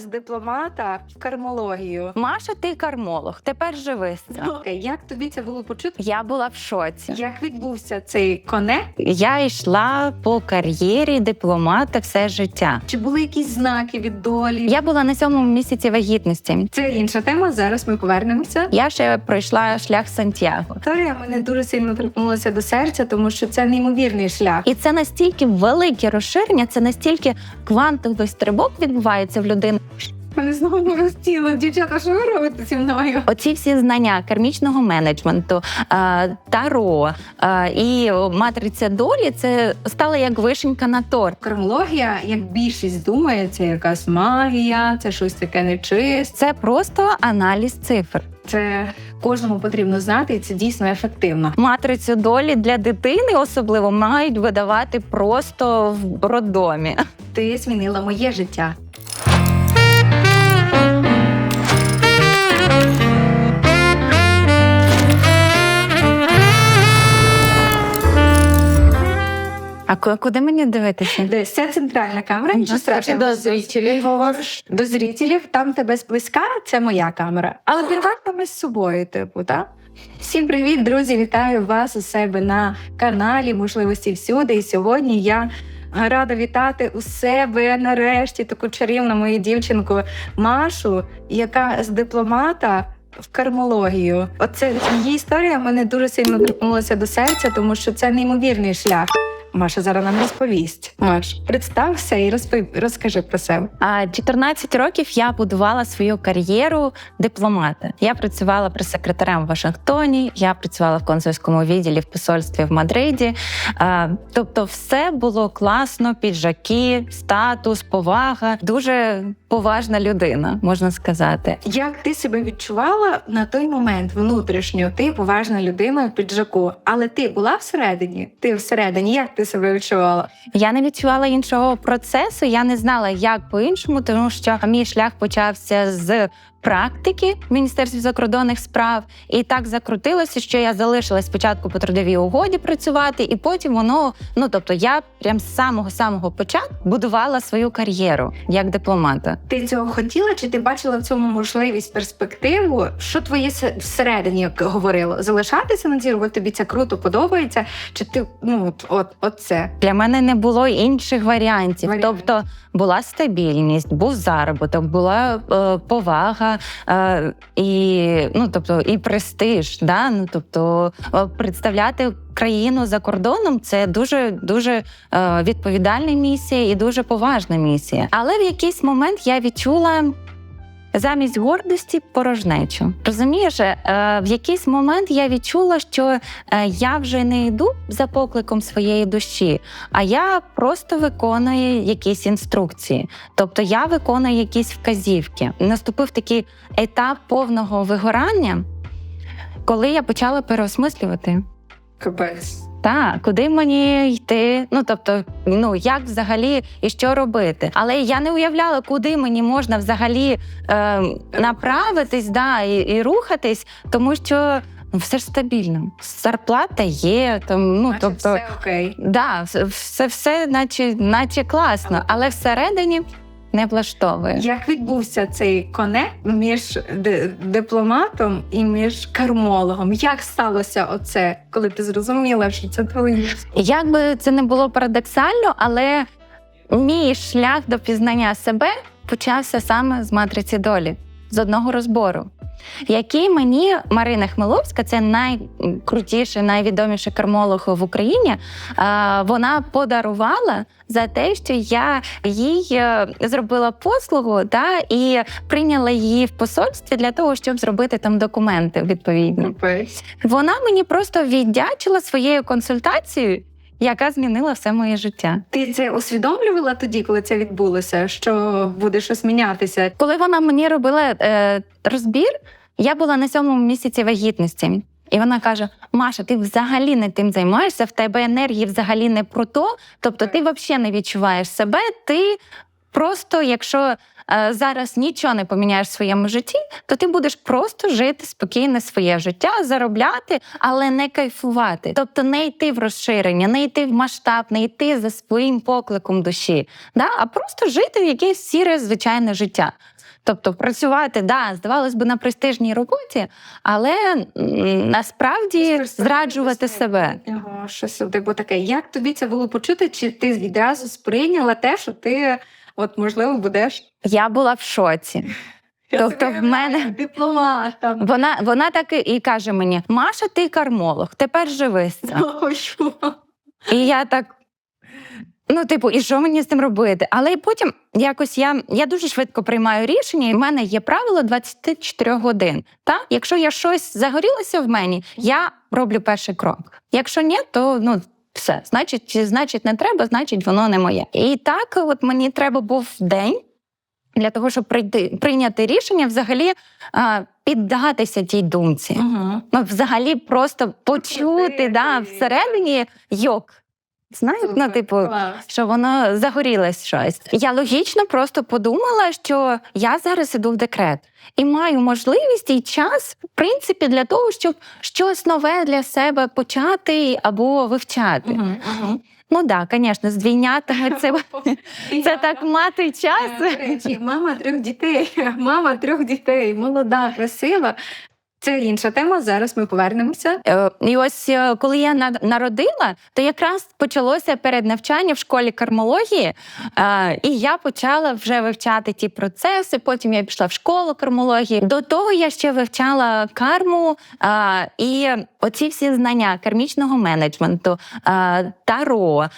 з дипломата в кармологію. Маша, ти кармолог. Тепер живи з цим. Окей, як тобі це було почути? Я була в шоці. Як відбувся цей конект? Я йшла по кар'єрі дипломата все життя. Чи були якісь знаки від долі? Я була на сьомому місяці вагітності. Це інша тема. Зараз ми повернемося. Я ще пройшла шлях Сантьяго. Історія мене дуже сильно торкнулася до серця, тому що це неймовірний шлях. І це настільки велике розширення, це настільки квантовий стрибок відбувається в людини. Мене знову розтіло. Дівчата, що ви робите зі мною? Оці всі знання кармічного менеджменту, е, таро е, і матриця долі це стало як вишенька на торт. Кармологія, як більшість думає, це якась магія, це щось таке нечисте. Це просто аналіз цифр. Це кожному потрібно знати, і це дійсно ефективно. Матрицю долі для дитини особливо мають видавати просто в роддомі. Ти змінила моє життя. А куди мені дивитися? Десь це центральна камера, страшного. До зрителів говориш. До зрителів, там тебе зблизька, це моя камера. Але приватно ми з собою, типу, так? Всім привіт, друзі! Вітаю вас у себе на каналі Можливості всюди. І сьогодні я рада вітати у себе нарешті таку чарівну мою дівчинку Машу, яка з дипломата. В кармологію, оце її історія мене дуже сильно торкнулася до серця, тому що це неймовірний шлях. Маша зараз нам розповість. Маш, представся і розпов... розкажи про себе. А 14 років я будувала свою кар'єру дипломата. Я працювала прес-секретарем в Вашингтоні, я працювала в консульському відділі в посольстві в Мадриді. А, тобто, все було класно, піджаки, статус, повага. Дуже поважна людина, можна сказати. Як ти себе відчувала на той момент внутрішньо? Ти поважна людина в піджаку, але ти була всередині? Ти всередині, як ти себе відчувала? Я не відчувала іншого процесу. Я не знала, як по-іншому, тому що мій шлях почався з практики в міністерстві закордонних справ, і так закрутилося, що я залишилась спочатку по трудовій угоді працювати, і потім воно. Ну тобто, я прям з самого самого початку будувала свою кар'єру як дипломата. Ти цього хотіла, чи ти бачила в цьому можливість перспективу? Що твоє се- всередині як говорило? Залишатися на цій роботі? Тобі це круто подобається? Чи ти ну от, от, це? Для мене не було інших варіантів. Варіантів. Тобто була стабільність, був заробіток, була е, повага е, і ну тобто і престиж. Да? Ну тобто представляти країну за кордоном це дуже дуже е, відповідальна місія і дуже поважна місія. Але в якийсь момент я відчула. Замість гордості порожнечу. Розумієш, е, в якийсь момент я відчула, що е, я вже не йду за покликом своєї душі, а я просто виконую якісь інструкції. Тобто я виконую якісь вказівки. Наступив такий етап повного вигорання, коли я почала переосмислювати. Капець. Так, куди мені йти? Ну тобто, ну як взагалі і що робити? Але я не уявляла, куди мені можна взагалі е, направитись, да, і, і рухатись, тому що ну все ж стабільно. Зарплата є, там ну Значить, тобто. все окей. Да, все, все наче, наче класно, але всередині не влаштовує. Як відбувся цей конект між дипломатом і між кармологом? Як сталося оце, коли ти зрозуміла, що це твоє? Як би це не було парадоксально, але мій шлях до пізнання себе почався саме з матриці долі, з одного розбору. Який мені Марина Хмеловська, це найкрутіший, найвідоміший кармолог в Україні. Вона подарувала за те, що я їй е, зробила послугу да, і прийняла її в посольстві для того, щоб зробити там документи відповідні. Капець. Вона мені просто віддячила своєю консультацією, яка змінила все моє життя. Ти це усвідомлювала тоді, коли це відбулося, що буде щось мінятися? Коли вона мені робила е, розбір, я була на сьомому місяці вагітності. І вона каже: Маша, ти взагалі не тим займаєшся, в тебе енергії взагалі не про то. Тобто, ти взагалі не відчуваєш себе, ти просто якщо е, зараз нічого не поміняєш в своєму житті, то ти будеш просто жити спокійне своє життя, заробляти, але не кайфувати. Тобто не йти в розширення, не йти в масштаб, не йти за своїм покликом душі, да? а просто жити в якесь сіре звичайне життя. Тобто працювати, да, здавалось би, на престижній роботі, але насправді зраджувати себе. Ага, щось типу таке. Як тобі це було почути? Чи ти відразу сприйняла те, що ти, от можливо, будеш Я була в шоці. Тобто в мене- дипломатом. Вона, вона так і- і каже мені: Маша, ти кармолог, тепер живи з цим. І я так. Ну, типу, і що мені з цим робити? Але потім якось я, я дуже швидко приймаю рішення, і в мене є правило 24 годин. Та? Якщо я щось загорілося в мені, я роблю перший крок. Якщо ні, то ну. Все, значить, значить, не треба, значить, воно не моє. І так, от мені треба був день для того, щоб прийти, прийняти рішення, взагалі а, піддатися тій думці. Угу. Ну, взагалі, просто почути да, всередині йок. Знаєте, ну, типу, Клас. що воно загорілось щось. Я логічно просто подумала, що я зараз іду в декрет і маю можливість і час, в принципі, для того, щоб щось нове для себе почати або вивчати. Мгм, мгм. Ну так, да, звісно, з двійнятами це, це так мати час. Е, мама трьох дітей, мама трьох дітей, молода, красива. Це інша тема. Зараз ми повернемося. Е, І ось е, коли я на- народила, то якраз почалося переднавчання в школі кармології, е, і я почала вже вивчати ті процеси. Потім я пішла в школу кармології. До того я ще вивчала карму і оці всі знання кармічного менеджменту, таро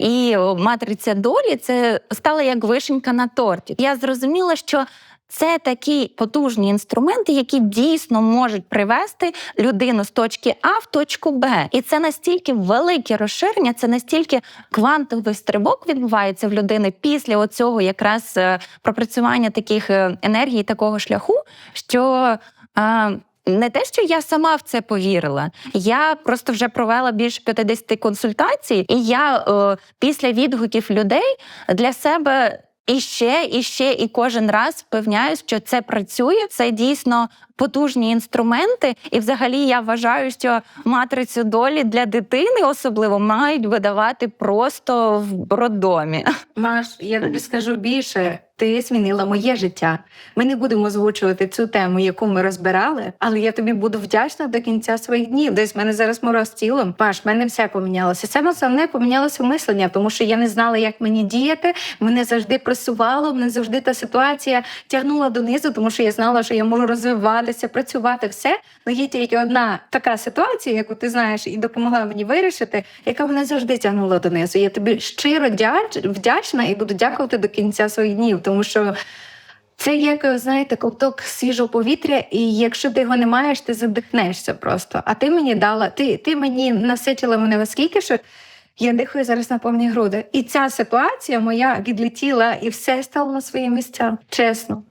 і матриця долі це стало як вишенька на торті. Я зрозуміла, що це такі потужні інструменти, які дійсно можуть привести людину з точки А в точку Б. І це настільки велике розширення, це настільки квантовий стрибок відбувається в людини після оцього якраз е, пропрацювання таких е, енергій, такого шляху, що. е, не те, що я сама в це повірила, я просто вже провела більше 50 консультацій, і я е, після відгуків людей для себе і ще, і ще, і кожен раз впевняюсь, що це працює. Це дійсно потужні інструменти. І взагалі я вважаю, що матрицю долі для дитини особливо мають видавати просто в роддомі. Маш, я тобі скажу більше. Ти змінила моє життя. Ми не будемо озвучувати цю тему, яку ми розбирали, але я тобі буду вдячна до кінця своїх днів. Десь в мене зараз мороз тілом. Паш, в мене все помінялося. Саме основне помінялося мислення, тому що я не знала, як мені діяти. Мене завжди пресувало, мене завжди та ситуація тягнула донизу, тому що я знала, що я можу розвиватися, працювати все. Але є тільки одна така ситуація, яку ти знаєш, і допомогла мені вирішити, яка мене завжди тягнула донизу. Я тобі щиро дяч- вдячна і буду дякувати до кінця своїх днів, тому що. Це як, знаєте, ковток свіжого повітря, і якщо ти його не маєш, ти задихнешся просто. А ти мені дала, ти, ти мені насичила мене наскільки, що я дихаю зараз на повні груди. І ця ситуація моя відлетіла, і все стало на свої місця. Чесно.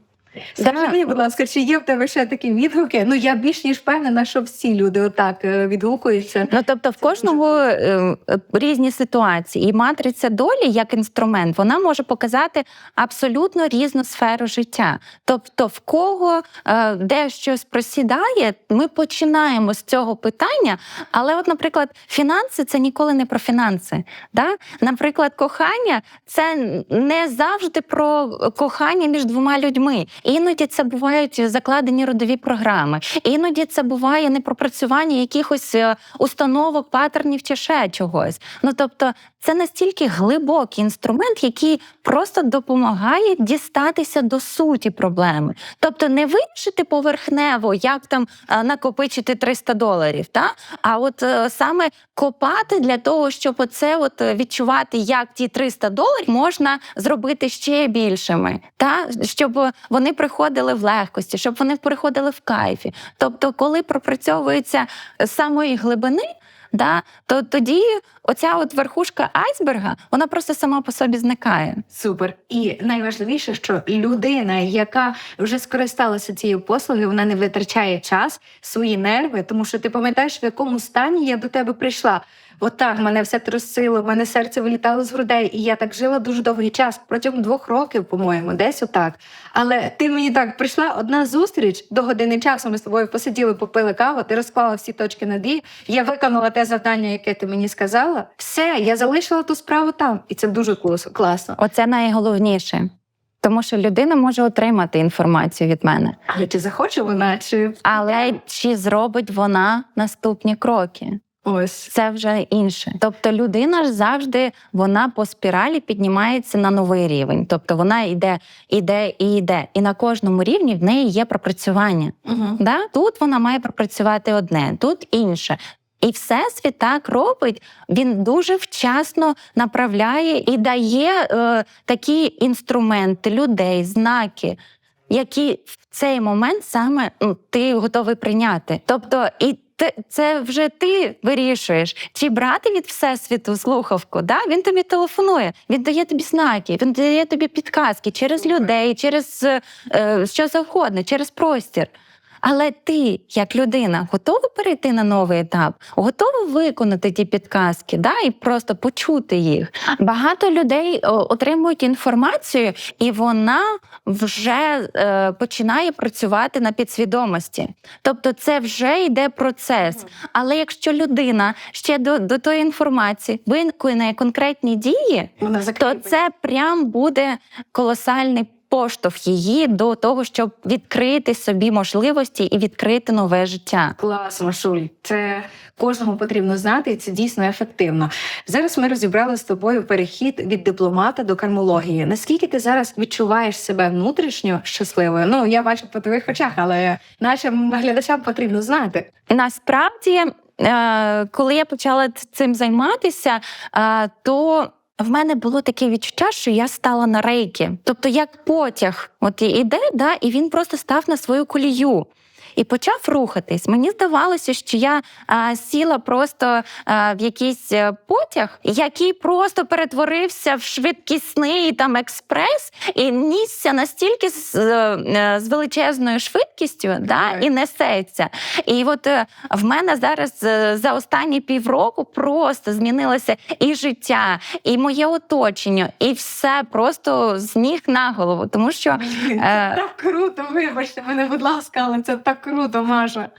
Скажи мені, будь ласка, чи є в тебе ще такі відгуки? Ну я більш ніж впевнена, що всі люди отак е, відгукуються. Ну тобто, в кожного е, е, різні ситуації, і матриця долі як інструмент вона може показати абсолютно різну сферу життя. Тобто, в кого де щось просідає, ми починаємо з цього питання. Але, от, наприклад, фінанси це ніколи не про фінанси. Да? Наприклад, кохання це не завжди про кохання між двома людьми. Іноді це бувають закладені родові програми, іноді це буває непропрацювання якихось е, установок, паттернів чи ще чогось. Ну тобто, це настільки глибокий інструмент, який просто допомагає дістатися до суті проблеми. Тобто, не вирішити поверхнево, як там е, накопичити 300 доларів, та а от е, саме копати для того, щоб оце от відчувати, як ті 300 доларів можна зробити ще більшими, та щоб вони приходили в легкості, щоб вони приходили в кайфі. Тобто, коли пропрацьовується самої глибини. Да, то тоді оця от верхушка айсберга, вона просто сама по собі зникає. Супер. І найважливіше, що людина, яка вже скористалася цією послугою, вона не витрачає час, свої нерви, тому що ти пам'ятаєш, в якому стані я до тебе прийшла. Отак мене все трусило, мене серце вилітало з грудей, і я так жила дуже довгий час, протягом двох років, по-моєму, десь отак. Але ти мені так прийшла одна зустріч до години часу. Ми з тобою посиділи, попили каву, ти розклала всі точки над «і», Я виконала те завдання, яке ти мені сказала. Все, я залишила ту справу там, і це дуже класно. Оце найголовніше. Тому що людина може отримати інформацію від мене. Але чи захоче вона, чи Але чи зробить вона наступні кроки? ось Це вже інше. Тобто людина ж завжди вона по спіралі піднімається на новий рівень. Тобто вона йде, іде і йде. І на кожному рівні в неї є пропрацювання. угу. Да? Тут вона має пропрацювати одне, тут інше. І всесвіт так робить. Він дуже вчасно направляє і дає е, такі інструменти, людей, знаки, які в цей момент саме ну, ти готовий прийняти. Тобто, і це вже ти вирішуєш, чи брати від всесвіту слухавку. Да? Він тобі телефонує, він дає тобі знаки, він дає тобі підказки через людей, через е, е, що завгодно, через простір. Але ти, як людина, готова перейти на новий етап, готова виконати ті підказки, да, і просто почути їх. Багато людей отримують інформацію, і вона вже е, починає працювати на підсвідомості. Тобто, це вже йде процес. Але якщо людина ще до, до тої інформації виконує конкретні дії, то це прям буде колосальний поштовх її до того, щоб відкрити собі можливості і відкрити нове життя. Клас, Машуль. Це кожному потрібно знати, і це дійсно ефективно. Зараз ми розібрали з тобою перехід від дипломата до кармології. Наскільки ти зараз відчуваєш себе внутрішньо щасливою? Ну я бачу по твоїх очах, але нашим глядачам потрібно знати. Насправді, е, коли я почала цим займатися, е, то в мене було таке відчуття, що я стала на рейки. Тобто, як потяг, от іде, да, і він просто став на свою колію. І почав рухатись. Мені здавалося, що я а, сіла просто а, в якийсь е, потяг, який просто перетворився в швидкісний там експрес і нісся настільки з, е, з величезною швидкістю, да, і несеться. І от е, в мене зараз е, за останні півроку просто змінилося і життя, і моє оточення, і все просто з ніг на голову. Тому що Це Е. так круто, вибачте мене, будь ласка, але це так круто, Маша.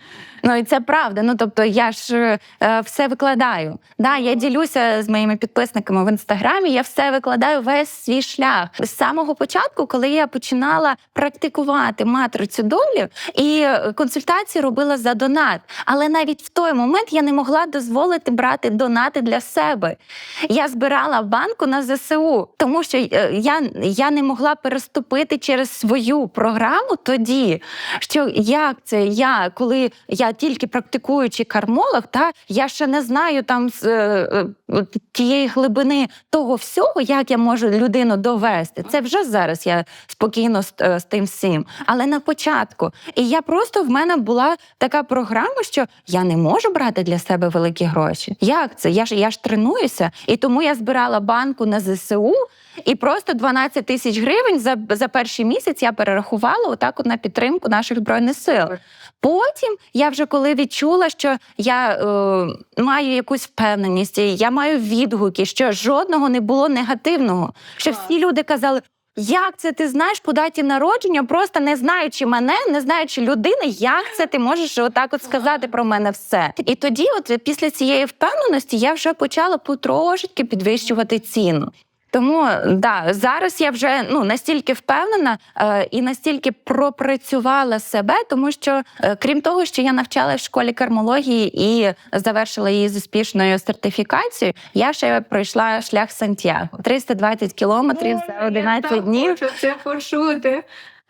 Ну і це правда. Ну тобто я ж е, все викладаю. Да, я ділюся з моїми підписниками в інстаграмі. Я все викладаю весь свій шлях з самого початку, коли я починала практикувати матрицю долі і е, консультації робила за донат. Але навіть в той момент я не могла дозволити брати донати для себе. Я збирала банку на ЗСУ, тому що е, я, я не могла переступити через свою програму тоді, що як це я, коли я тільки практикуючи кармолог, та я ще не знаю там з е, е, тієї глибини того всього, як я можу людину довести. Це вже зараз я спокійно з, е, з тим всім. Але на початку. І я просто в мене була така програма, що я не можу брати для себе великі гроші. Як це? Я ж я ж тренуюся, і тому я збирала банку на ЗСУ. І просто 12 тисяч гривень за, за перший місяць я перерахувала отак от на підтримку наших збройних сил. Потім я вже коли відчула, що я е, маю якусь впевненість, я маю відгуки, що жодного не було негативного. Що всі люди казали. Як це ти знаєш по даті народження, просто не знаючи мене, не знаючи людини, як це ти можеш отак от сказати про мене все? І тоді, от після цієї впевненості, я вже почала потрошечки підвищувати ціну. Тому да, зараз я вже ну настільки впевнена е, і настільки пропрацювала себе, тому що е, крім того, що я навчала в школі кармології і завершила її з успішною сертифікацією, я ще пройшла шлях Сантьяго 320 кілометрів за Ой, 11 я так днів. Хочу це почути.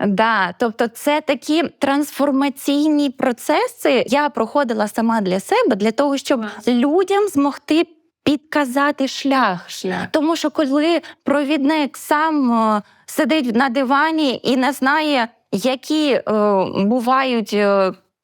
Да, тобто це такі трансформаційні процеси. Я проходила сама для себе для того, щоб людям змогти підказати шлях. Шлях. Тому що коли провідник сам е, сидить на дивані і не знає, які е, бувають.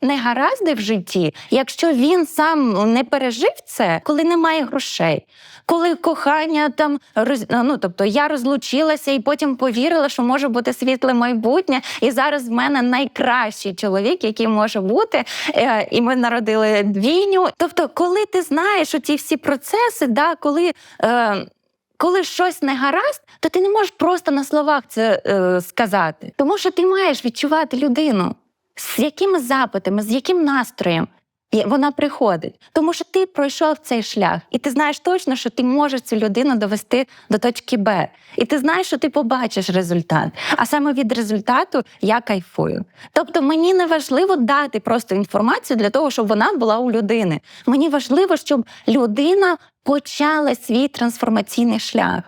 Негаразди в житті, якщо він сам не пережив це, коли немає грошей, коли кохання там роз... ну тобто я розлучилася і потім повірила, що може бути світле майбутнє, і зараз в мене найкращий чоловік, який може бути, е, і ми народили двійню. Тобто, коли ти знаєш оці всі процеси, да, коли. Е, коли щось не гаразд, то ти не можеш просто на словах це е, сказати. Тому що ти маєш відчувати людину, з якими запитами, з яким настроєм вона приходить. Тому що ти пройшов цей шлях, і ти знаєш точно, що ти можеш цю людину довести до точки Б. І ти знаєш, що ти побачиш результат. А саме від результату я кайфую. Тобто мені не важливо дати просто інформацію для того, щоб вона була у людини. Мені важливо, щоб людина почала свій трансформаційний шлях.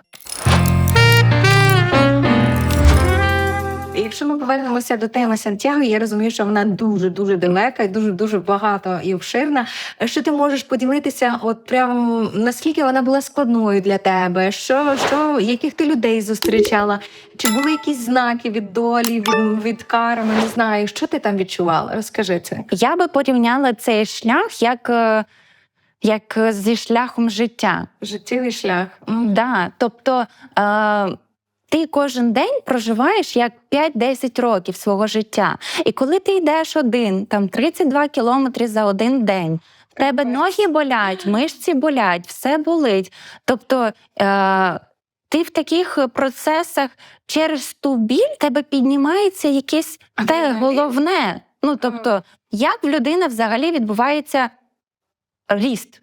Якщо ми повернемося до теми Сантьяго, я розумію, що вона дуже дуже далека і дуже дуже багато і обширна. Що ти можеш поділитися? От прям наскільки вона була складною для тебе? Що, що яких ти людей зустрічала? Чи були якісь знаки від долі, від, від карми? Не знаю, що ти там відчувала? Розкажи це. Я би порівняла цей шлях як, е, як зі шляхом життя. Життєвий шлях. М. Да, тобто е, ти кожен день проживаєш як 5-10 років свого життя. І коли ти йдеш один, там 32 кілометри за один день. В тебе ноги болять, мишці болять, все болить. Тобто е, ти в таких процесах через ту біль в тебе піднімається якесь те головне. Ну тобто, як в людини взагалі відбувається ріст?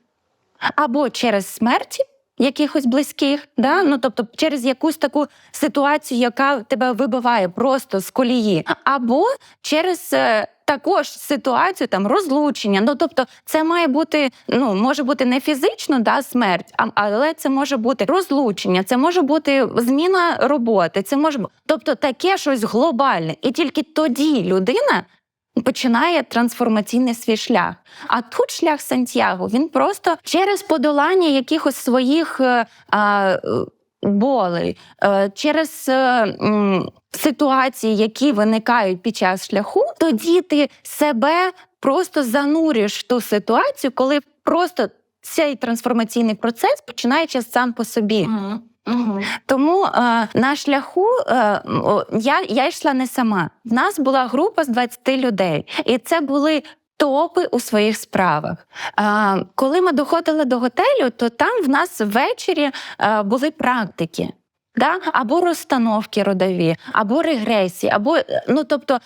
Або через смерті якихось близьких, да? ну тобто через якусь таку ситуацію, яка тебе вибиває просто з колії, або через е, також ситуацію там розлучення. Ну тобто, це має бути, ну може бути не фізично, да, смерть, а, але це може бути розлучення, це може бути зміна роботи, це може бу- тобто таке щось глобальне, і тільки тоді людина. Починає трансформаційний свій шлях. А тут шлях Сантьяго він просто через подолання якихось своїх е, а, болей, е, через е, ситуації, які виникають під час шляху, тоді ти себе просто занурюєш в ту ситуацію, коли просто цей трансформаційний процес починається сам по собі. Мгм. Мгм. Тому е, на шляху е, я, я йшла не сама. В нас була група з 20 людей, і це були. Топи у своїх справах. А, коли ми доходили до готелю, то там в нас ввечері е, були практики. Да? Або розстановки родові, або регресії, або е, ну тобто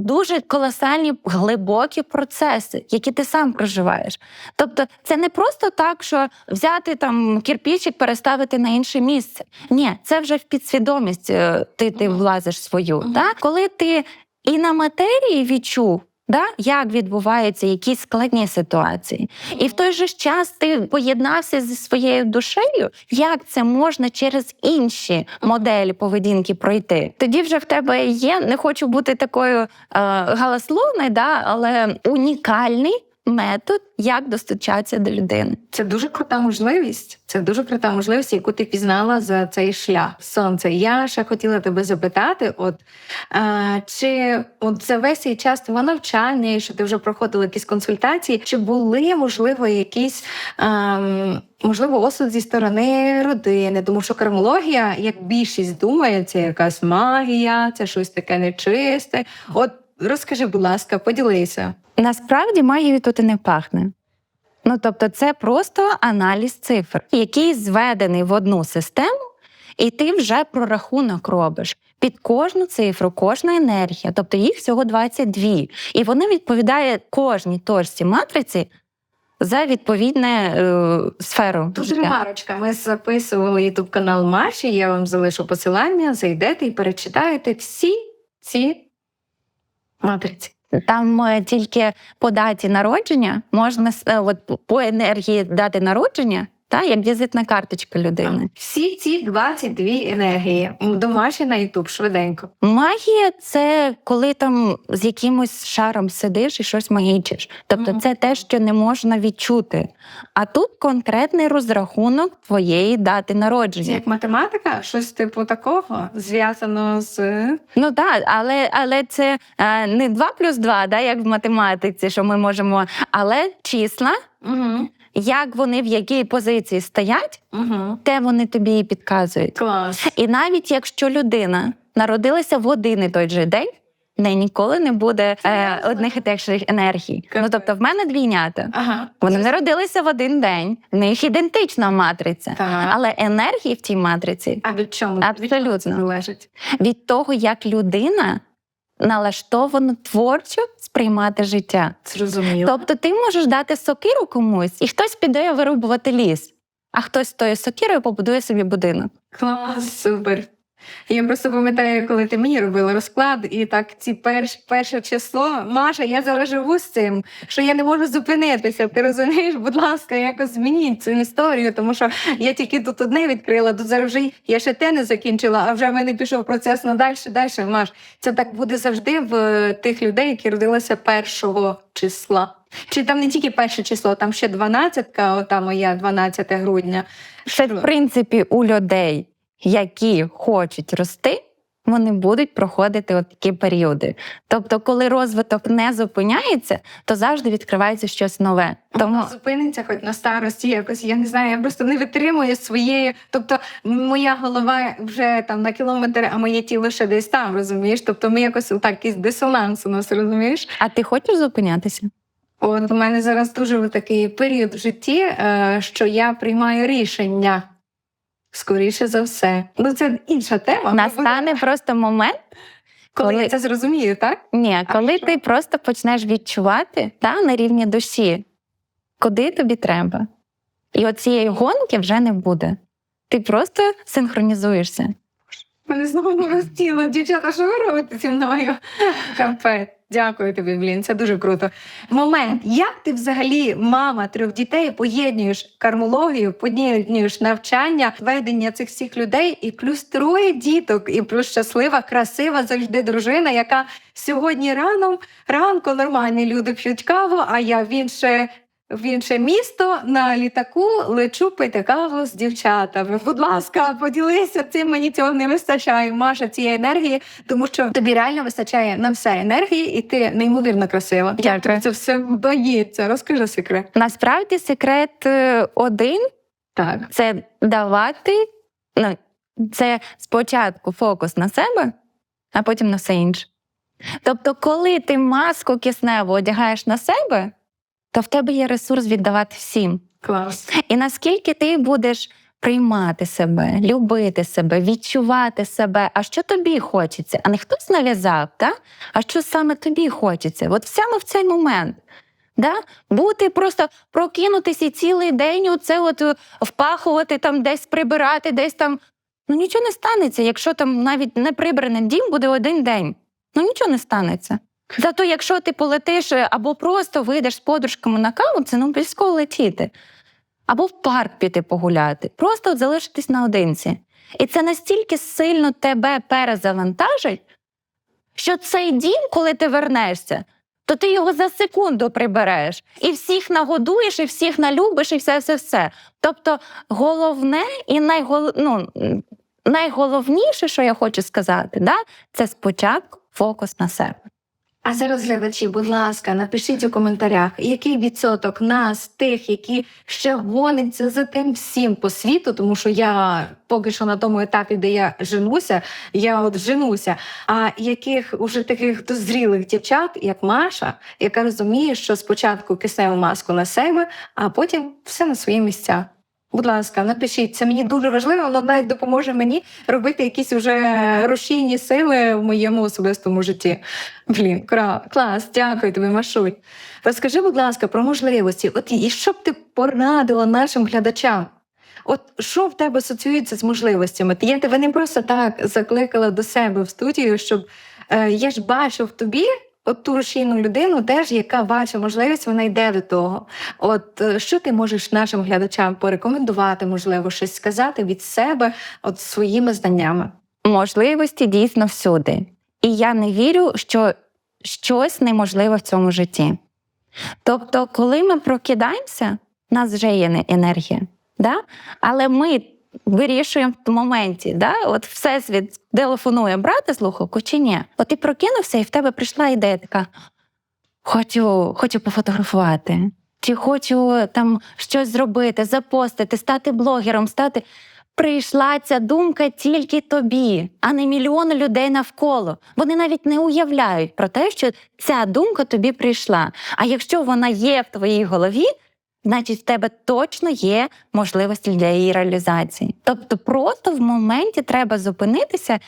дуже колосальні глибокі процеси, які ти сам проживаєш. Тобто, це не просто так, що взяти там кірпічик, переставити на інше місце. Ні, це вже в підсвідомість е, ти, ти влазиш свою. Да? Коли ти і на матерії відчув. Да, як відбуваються якісь складні ситуації, і в той же час ти поєднався зі своєю душею, як це можна через інші моделі поведінки пройти? Тоді вже в тебе є, не хочу бути такою е, галасловною, да, але унікальний метод, як достучатися до людини. Це дуже крута можливість. Це дуже крута можливість, яку ти пізнала за цей шлях. Сонце. Я ще хотіла тебе запитати: от а, чи от за весь цей час твого навчання, що ти вже проходила якісь консультації, чи були можливо якісь ем, можливо осуд зі сторони родини? Тому що кармологія, як більшість думає, це якась магія, це щось таке нечисте. От розкажи, будь ласка, поділися. Насправді магією тут і не пахне. Ну тобто, це просто аналіз цифр, який зведений в одну систему, і ти вже прорахунок робиш під кожну цифру, кожна енергія, тобто їх всього 22. І вони відповідають кожній точці матриці за відповідне е, сферу. Життя. ремарочка. Ми записували ютуб канал Маші. Я вам залишу посилання, зайдете і перечитаєте всі ці матриці. Там е, тільки по даті народження можна е, от по енергії дати народження. Та як візитна карточка людини. Всі ці 22 енергії домашні на Ютуб швиденько. Магія це коли там з якимось шаром сидиш і щось магічиш. Тобто, це те, що не можна відчути. А тут конкретний розрахунок твоєї дати народження. як математика, щось типу такого зв'язано з Ну так, але, але це е, не 2 плюс 2, да, як в математиці, що ми можемо. Але числа, угу. Як вони в якій позиції стоять, Угу. те вони тобі і підказують. клас. І навіть якщо людина народилася в один і той же день, в неї ніколи не буде е, одних і тих же енергій. Ну тобто, в мене двійнята. Ага. Вони народилися в один день, в них ідентична матриця, Так. але енергії в тій матриці А від чому? Абсолютно. Від залежить? від того, як людина налаштована творчо сприймати життя. Зрозуміло. Тобто, ти можеш дати сокиру комусь, і хтось піде вирубувати ліс, а хтось з тою сокирою побудує собі будинок. Клас, супер. Я просто пам'ятаю, коли ти мені робила розклад, і так ці перш, перше число. Маша, я зараз живу з цим, що я не можу зупинитися. Ти розумієш, будь ласка, якось змініть цю історію, тому що я тільки тут одне відкрила, тут зараз вже я ще те не закінчила, а вже в мене пішов процес на далі, далі. Маш, це так буде завжди в е, тих людей, які родилися першого числа. Чи там не тільки перше число, там ще 12-ка, ота моя 12 грудня. Що? в принципі, у людей, які хочуть рости, вони будуть проходити от такі періоди. Тобто, коли розвиток не зупиняється, то завжди відкривається щось нове. Тому Вона зупиниться хоч на старості якось. Я не знаю, я просто не витримую своєї. Тобто, моя голова вже там на кілометр, а моє тіло ще десь там, розумієш? Тобто, ми якось так якийсь дисонанс у нас, розумієш? а ти хочеш зупинятися? От у мене зараз дуже такий період в житті, е, що я приймаю рішення. Скоріше за все. Ну, це інша тема. Настане просто момент, коли коли- я це зрозумію, так? ні, А коли що? ти просто почнеш відчувати та, на рівні душі, куди тобі треба. І оцієї гонки вже не буде. Ти просто синхронізуєшся. Мене знову розтіло. Дівчата, що ви робите зі мною? Капець. Дякую тобі, блін, це дуже круто. Момент, як ти взагалі, мама трьох дітей, поєднуєш кармологію, поєднуєш навчання, ведення цих всіх людей, і плюс троє діток, і плюс щаслива, красива завжди дружина, яка сьогодні раном, ранку нормальні люди п'ють каву, а я в інше. В інше місто на літаку лечу пити каву з дівчатами. Будь ласка, поділися цим. Мені цього не вистачає. Маша цієї енергії, тому що тобі реально вистачає на все енергії, і ти неймовірно красива. Дякую. це все вдається? Розкажи секрет. Насправді секрет е, один Так. це давати. Ну, це спочатку фокус на себе, а потім на все інше. Тобто, коли ти маску кисневу одягаєш на себе, то в тебе є ресурс віддавати всім. Клас. І наскільки ти будеш приймати себе, любити себе, відчувати себе, а що тобі хочеться, а не хтось нав'язав, та? а що саме тобі хочеться? От саме в цей момент. Да? Бути просто прокинутися і цілий день, оце от е, впахувати, там десь прибирати, десь там. Ну нічого не станеться, якщо там навіть не прибраний дім буде один день. Ну нічого не станеться. Зато якщо ти полетиш е, або просто вийдеш з подружками на каву, це ну обов'язково летіти. Або в парк піти погуляти, просто от залишитись наодинці. І це настільки сильно тебе перезавантажить, що цей дім, коли ти вернешся, то ти його за секунду прибереш і всіх нагодуєш, і всіх налюбиш, і все, все, все. Тобто, головне і найгол... ну, найголовніше, що я хочу сказати, да, це спочатку фокус на себе. А зараз, глядачі, будь ласка, напишіть у коментарях, який відсоток нас, тих, які ще гоняться за тим всім по світу, тому що я поки що на тому етапі, де я женуся, я от женуся. А яких уже таких дозрілих дівчат, як Маша, яка розуміє, що спочатку кисневу маску на себе, а потім все на свої місця. Будь ласка, напишіть, це мені дуже важливо, воно навіть допоможе мені робити якісь уже рушійні сили в моєму особистому житті. Блін, клас, дякую тобі, Машуль. Розкажи, будь ласка, про можливості. От і що б ти порадила нашим глядачам? От що в тебе асоціюється з можливостями? Я тебе не просто так закликала до себе в студію, щоб е, я ж бачу в тобі ту рушійну людину, теж яка бачить можливість, вона йде до того. От е, що ти можеш нашим глядачам порекомендувати, можливо, щось сказати від себе, от своїми знаннями? Можливості дійсно всюди. І я не вірю, що щось неможливе в цьому житті. Тобто, коли ми прокидаємося, в нас вже є енергія. Да? Але ми вирішуємо в моменті, да? от Всесвіт телефонує брати слухавку чи ні. От ти прокинувся, і в тебе прийшла ідея така: хочу, хочу пофотографувати, чи хочу там щось зробити, запостити, стати блогером, стати. Прийшла ця думка тільки тобі, а не мільйони людей навколо. Вони навіть не уявляють про те, що ця думка тобі прийшла. А якщо вона є в твоїй голові, значить в тебе точно є можливості для її реалізації. Тобто, просто в моменті треба зупинитися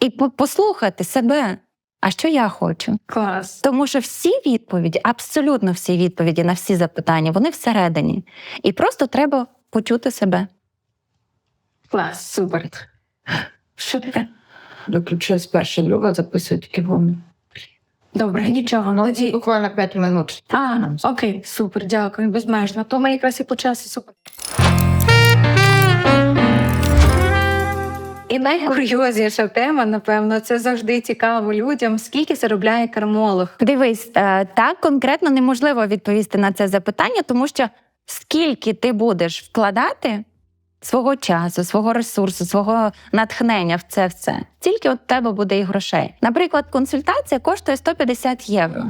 і послухати себе. А що я хочу? Клас. Тому що всі відповіді, абсолютно всі відповіді на всі запитання, вони всередині. І просто треба почути себе. Клас, супер. Що таке? Виключилось перше, друге записую тільки повно. Добре, нічого. Тоді... буквально 5 минут. А, окей, супер, дякую, безмежно. То ми якраз і по часу супер. І найкурйозніша тема, напевно, це завжди цікаво людям, скільки заробляє кармолог. Дивись, е, так конкретно неможливо відповісти на це запитання, тому що скільки ти будеш вкладати свого часу, свого ресурсу, свого натхнення в це все, тільки от тебе буде і грошей. Наприклад, консультація коштує 150 євро.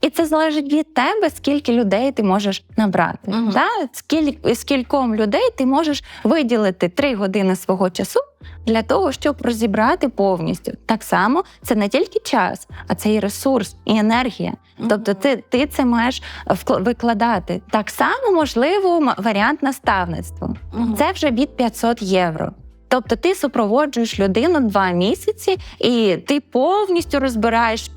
І це залежить від тебе, скільки людей ти можеш набрати. Мгм. Да? Скіль, скільком людей ти можеш виділити 3 години свого часу для того, щоб розібрати повністю. Так само це не тільки час, а це і ресурс, і енергія. Тобто ти, ти це маєш викладати. Так само можливо варіант наставництва. Мгм. Це вже від 500 євро. Тобто ти супроводжуєш людину два місяці, і ти повністю розбираєш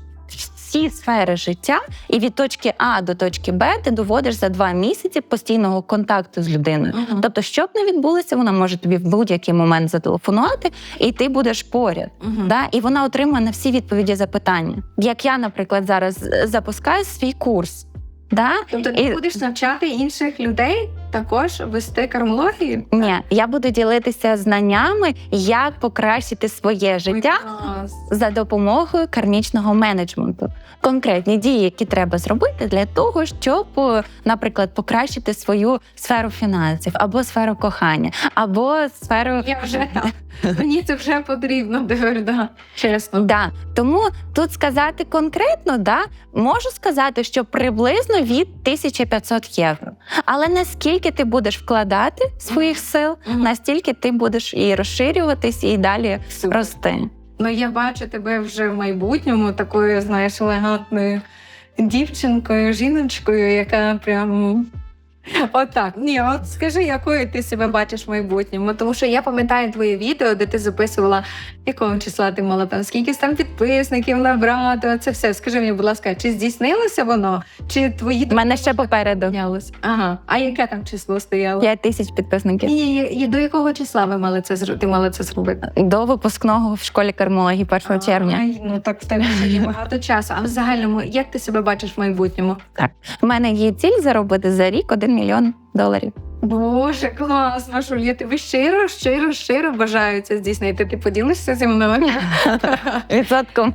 всі сфери життя, і від точки А до точки Б ти доводиш за два місяці постійного контакту з людиною. Мгм. Тобто, що б не відбулося, вона може тобі в будь-який момент зателефонувати, і ти будеш поряд. Мгм. Да? І вона отримує на всі відповіді запитання. Як я, наприклад, зараз е, запускаю свій курс. Да? Тобто ти І- будеш навчати інших людей також вести кармологію? Ні, я буду ділитися знаннями, як покращити своє життя за допомогою кармічного менеджменту. Конкретні дії, які треба зробити для того, щоб, наприклад, покращити свою сферу фінансів, або сферу кохання, або сферу Я вже там. Мені це вже потрібно, да. чесно. Да. Тому тут сказати конкретно, да, можу сказати, що приблизно від 1500 євро. Але наскільки ти будеш вкладати своїх сил, Мгм. настільки ти будеш і розширюватись, і далі Супер. рости. Ну я бачу тебе вже в майбутньому такою, знаєш, елегантною дівчинкою, жіночкою, яка прям. Отак. Ні, от скажи, якою ти себе бачиш в майбутньому? Тому що я пам'ятаю твоє відео, де ти записувала, якого числа ти мала там, скільки там підписників набрати. Це все. Скажи мені, будь ласка, чи здійснилося воно? Чи твої У мене ще попереду домовлялись? Ага. А яке там число стояло? 5 тисяч підписників. І, і до якого числа ви мали це зро- ти мала це зробити? До випускного в школі кармології 1 червня. Ай, ну так в тебе ще є багато часу. А в загальному, як ти себе бачиш в майбутньому? Так. У мене є ціль заробити за рік 1 мільйон доларів. Боже, клас, Машуль, я тобі щиро, щиро, щиро бажаю це здійснити. Ти поділишся зі мною? Відсотком.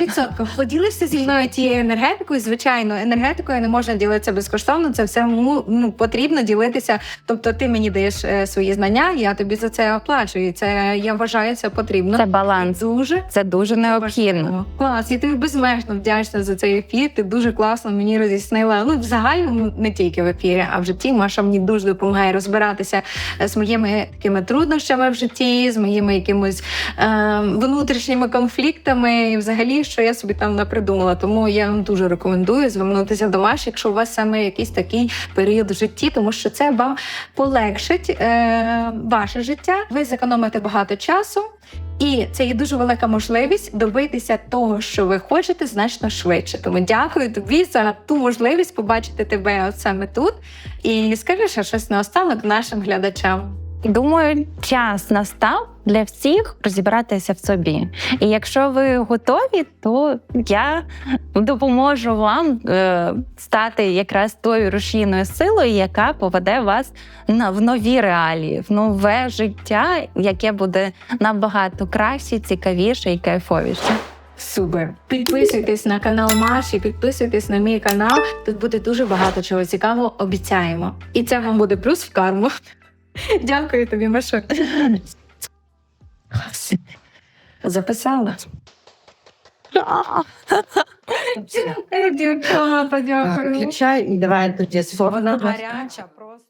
Відсотку. Поділишся зі мною тією енергетикою. Звичайно, енергетикою не можна ділитися безкоштовно. Це все ну, потрібно ділитися. Тобто, ти мені даєш е, свої знання, я тобі за це оплачую. Це я вважаю, це потрібно. Це баланс. Дуже Це дуже необхідно. Клас, я тобі безмежно вдячна за цей ефір. Ти дуже класно мені роз'яснила. Ну, в загальному не тільки в ефірі, а в житті. Маша мені дуже допомагає розбиратися е, з моїми такими труднощами в житті, з моїми якимось е, внутрішніми конфліктами, і взагалі, що я собі там напридумала. Тому я вам дуже рекомендую звернутися до вас, якщо у вас саме якийсь такий період в житті, тому що це вам полегшить е, ваше життя. Ви зекономите багато часу. І це є дуже велика можливість добитися того, що ви хочете, значно швидше. Тому дякую тобі за ту можливість побачити тебе от саме тут. І скажи ще щось наостанок нашим глядачам. Думаю, час настав для всіх розібратися в собі. І якщо ви готові, то я допоможу вам е, стати якраз тою рушійною силою, яка поведе вас на в нові реалії, в нове життя, яке буде набагато краще, цікавіше і кайфовіше. Супер. Підписуйтесь на канал Маші, підписуйтесь на мій канал. Тут буде дуже багато чого цікавого, обіцяємо. І це вам буде плюс в карму. Дякую тобі, машу. Записала. Дякую. Включай і давай тоді Вона гаряча просто.